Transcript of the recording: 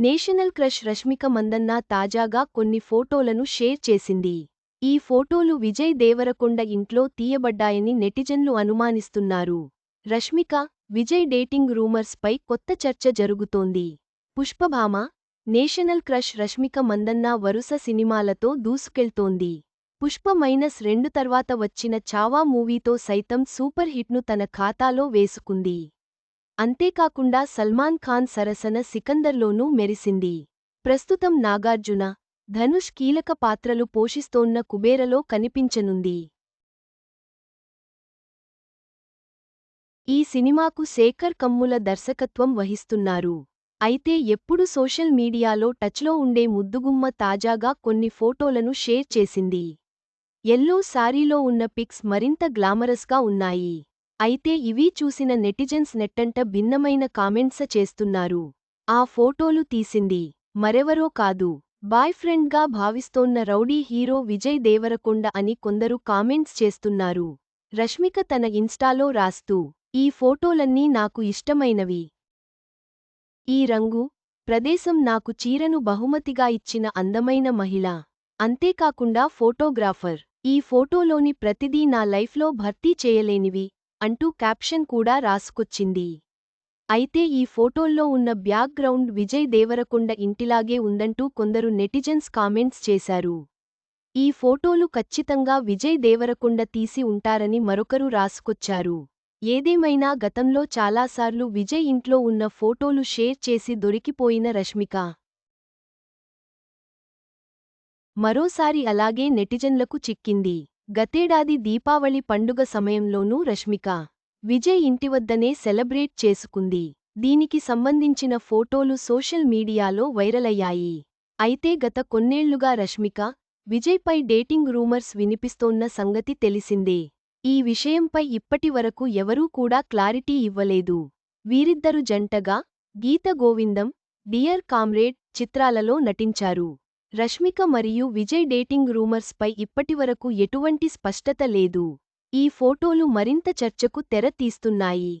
National crush Rashmika Mandanna తాజాగా కొన్ని ఫోటోలను షేర్ చేసింది. ఈ ఫోటోలు విజయ్ దేవరకొండ ఇంట్లో తీయబడ్డాయని నెటిజన్లు అనుమానిస్తున్నారు. రష్మిక విజయ్ డేటింగ్ రూమర్స్ పై కొత్త చర్చ జరుగుతోంది. పుష్పభామ నేషనల్ క్రష్ రష్మిక మందన్న వరుస సినిమాలతో దూసుకెళ్తోంది. పుష్ప మైనస్ రెండు తర్వాత వచ్చిన చావా మూవీతో సైతం సూపర్ హిట్ను తన ఖాతాలో వేసుకుంది. అంతేకాకుండా సల్మాన్ ఖాన్ సరసన సికందర్లోనూ మెరిసింది. ప్రస్తుతం నాగార్జున ధనుష్ కీలక పాత్రలు పోషిస్తోన్న కుబేరలో కనిపించనుంది. ఈ సినిమాకు శేఖర్ కమ్ముల దర్శకత్వం వహిస్తున్నారు. అయితే ఎప్పుడు సోషల్ మీడియాలో టచ్లో ఉండే ముద్దుగుమ్మ తాజాగా కొన్ని ఫోటోలను షేర్ చేసింది. ఎల్లో సారీలో ఉన్న పిక్స్ మరింత గ్లామరస్గా ఉన్నాయి. అయితే ఇవీ చూసిన నెటిజన్స్ నెట్టంట భిన్నమైన కామెంట్స చేస్తున్నారు. ఆ ఫోటోలు తీసింది. మరెవరో కాదు. బాయ్ ఫ్రెండ్గా భావిస్తోన్న రౌడీ హీరో విజయ్ దేవరకొండ అని కొందరు కామెంట్స్ చేస్తున్నారు. రష్మిక తన ఇన్స్టాలో రాస్తూ ఈ ఫోటోలన్నీ నాకు ఇష్టమైనవి. ఈ రంగు ప్రదేశం నాకు చీరను బహుమతిగా ఇచ్చిన అందమైన మహిళ. అంతేకాకుండా ఫోటోగ్రాఫర్. ఈ ఫోటోలోని ప్రతిదీ నా లైఫ్లో భర్తీ చేయలేనివి. అంటూ క్యాప్షన్ కూడా రాసుకొచ్చింది. అయితే ఈ ఫోటోల్లో ఉన్న బ్యాక్గ్రౌండ్ విజయ్ దేవరకొండ ఇంటిలాగే ఉందంటూ కొందరు నెటిజన్స్ కామెంట్స్ చేశారు. ఈ ఫోటోలు ఖచ్చితంగా విజయ్ దేవరకొండ తీసి ఉంటారని మరొకరు రాసుకొచ్చారు. ఏదేమైనా గతంలో చాలాసార్లు విజయ్ ఇంట్లో ఉన్న ఫోటోలు షేర్ చేసి దొరికిపోయిన రష్మిక. మరోసారి అలాగే నెటిజన్లకు చిక్కింది. గతేడాది దీపావళి పండుగ సమయంలోనూ రష్మిక విజయ్ ఇంటివద్దనే సెలబ్రేట్ చేసుకుంది. దీనికి సంబంధించిన ఫోటోలు సోషల్ మీడియాలో వైరలయ్యాయి. అయితే గత కొన్నేళ్ళుగా రష్మిక విజయ్పై డేటింగ్ రూమర్స్ వినిపిస్తోన్న సంగతి తెలిసిందే. ఈ విషయంపై ఇప్పటివరకు ఎవరూ కూడా క్లారిటీ ఇవ్వలేదు. వీరిద్దరు జంటగా గీత గోవిందం డియర్ కామ్రేడ్ చిత్రాలలో నటించారు. రష్మిక మరియు విజయ్ డేటింగ్ రూమర్స్ పై ఇప్పటివరకు ఎటువంటి స్పష్టత లేదు. ఈ ఫోటోలు మరింత చర్చకు తెర తీస్తున్నాయి.